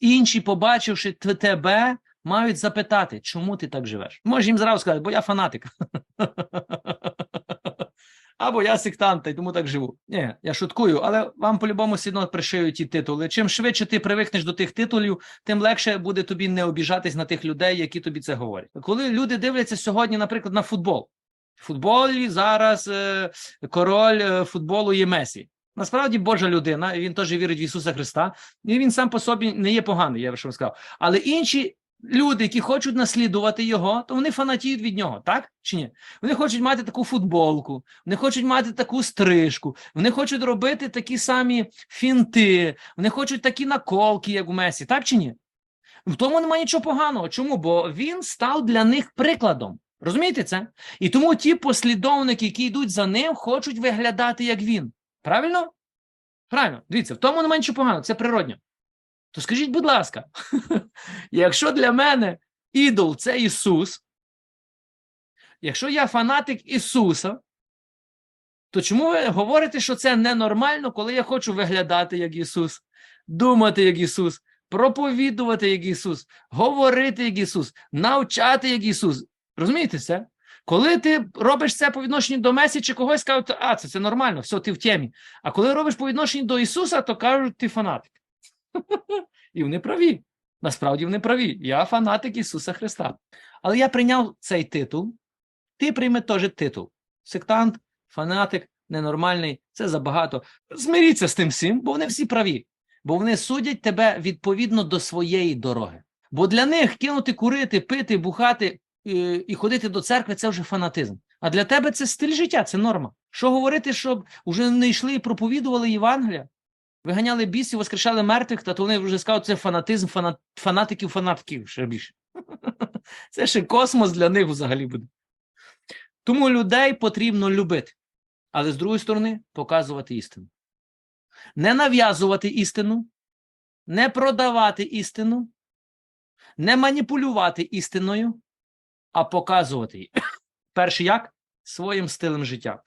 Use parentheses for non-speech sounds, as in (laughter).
інші, побачивши тебе, мають запитати, чому ти так живеш. Можеш їм зразу сказати, бо я фанатик. (laughs) Або я сектант, і тому так живу. Ні, я шуткую, але вам по-любому одно пришиють ті титули. Чим швидше ти привикнеш до тих титулів, тим легше буде тобі не обіжатись на тих людей, які тобі це говорять. Коли люди дивляться сьогодні, наприклад, на футбол. В футболі зараз е, король е, футболу є Месі. Насправді Божа людина, він теж вірить в Ісуса Христа, і він сам по собі не є поганий, я що вам сказав. Але інші люди, які хочуть наслідувати його, то вони фанатіють від нього, так чи ні? Вони хочуть мати таку футболку, вони хочуть мати таку стрижку, вони хочуть робити такі самі фінти, вони хочуть такі наколки, як у Месі, так чи ні? В тому немає нічого поганого. Чому? Бо він став для них прикладом. Розумієте це? І тому ті послідовники, які йдуть за ним, хочуть виглядати як він. Правильно? Правильно. Дивіться, в тому немає нічого поганого, це природньо. То скажіть, будь ласка, (laughs) якщо для мене ідол це Ісус, якщо я фанатик Ісуса, то чому ви говорите, що це ненормально, коли я хочу виглядати як Ісус, думати як Ісус, проповідувати як Ісус, говорити як Ісус, навчати як Ісус? Розумієте це? Коли ти робиш це по відношенню до Месі чи когось, кажуть, а це, це нормально, все, ти в темі. А коли робиш по відношенню до Ісуса, то кажуть, ти фанатик. (laughs) І вони праві. Насправді вони праві. Я фанатик Ісуса Христа. Але я прийняв цей титул. Ти прийми теж титул. Сектант, фанатик, ненормальний, це забагато. Змиріться з тим всім, бо вони всі праві. Бо вони судять тебе відповідно до своєї дороги. Бо для них кинути курити, пити, бухати і, ходити до церкви це вже фанатизм. А для тебе це стиль життя, це норма. Що говорити, щоб вже не йшли і проповідували Євангелія? Виганяли бісів, воскрешали мертвих, та то вони вже скажуть, це фанатизм фана... фанатиків, фанатків ще більше. (laughs) Це ще космос для них взагалі буде. Тому людей потрібно любити, але з другої сторони показувати істину. Не нав'язувати істину, не продавати істину, не маніпулювати істиною, а показувати її. Перше як? Своїм стилем життя.